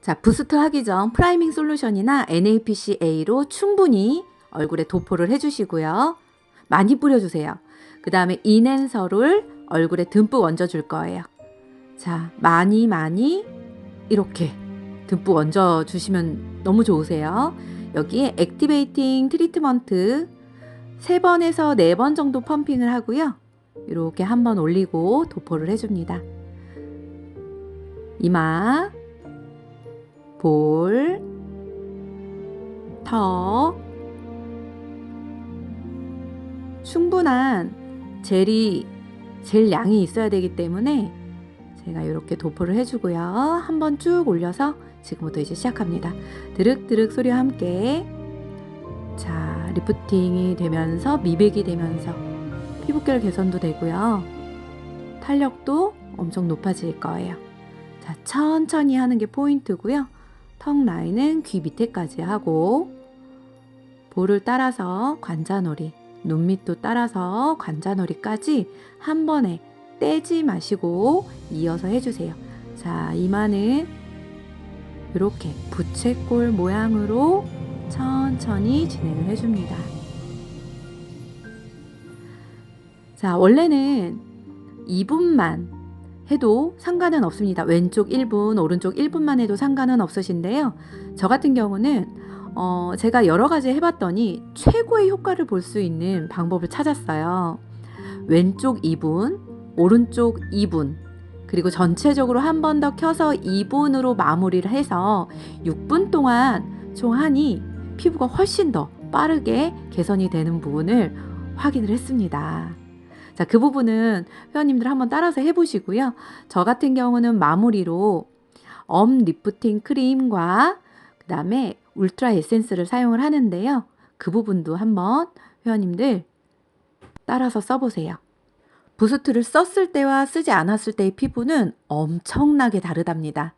자, 부스트 하기 전 프라이밍 솔루션이나 NAPC-A로 충분히 얼굴에 도포를 해주시고요. 많이 뿌려주세요. 그 다음에 인앤서를 얼굴에 듬뿍 얹어줄 거예요. 자, 많이 많이 이렇게 듬뿍 얹어주시면 너무 좋으세요. 여기에 액티베이팅 트리트먼트 3번에서 4번 정도 펌핑을 하고요. 이렇게 한번 올리고 도포를 해줍니다. 이마, 볼, 턱, 충분한 젤이 젤 양이 있어야 되기 때문에 제가 이렇게 도포를 해주고요. 한번 쭉 올려서 지금부터 이제 시작합니다. 드륵드륵 소리와 함께 자 리프팅이 되면서 미백이 되면서 피부결 개선도 되고요. 탄력도 엄청 높아질 거예요. 자 천천히 하는 게 포인트고요. 턱 라인은 귀 밑에까지 하고 볼을 따라서 관자놀이 눈 밑도 따라서 관자놀이까지 한 번에 떼지 마시고 이어서 해주세요. 자, 이마는 이렇게 부채꼴 모양으로 천천히 진행을 해줍니다. 자, 원래는 2분만 해도 상관은 없습니다. 왼쪽 1분, 오른쪽 1분만 해도 상관은 없으신데요. 저 같은 경우는 어, 제가 여러 가지 해봤더니 최고의 효과를 볼 수 있는 방법을 찾았어요. 왼쪽 2분, 오른쪽 2분, 그리고 전체적으로 한 번 더 켜서 2분으로 마무리를 해서 6분 동안 총 하니 피부가 훨씬 더 빠르게 개선이 되는 부분을 확인을 했습니다. 자, 그 부분은 회원님들 한번 따라서 해보시고요. 저 같은 경우는 마무리로 엄 리프팅 크림과 그 다음에 울트라 에센스를 사용을 하는데요. 그 부분도 한번 회원님들 따라서 써보세요. 부스트를 썼을 때와 쓰지 않았을 때의 피부는 엄청나게 다르답니다.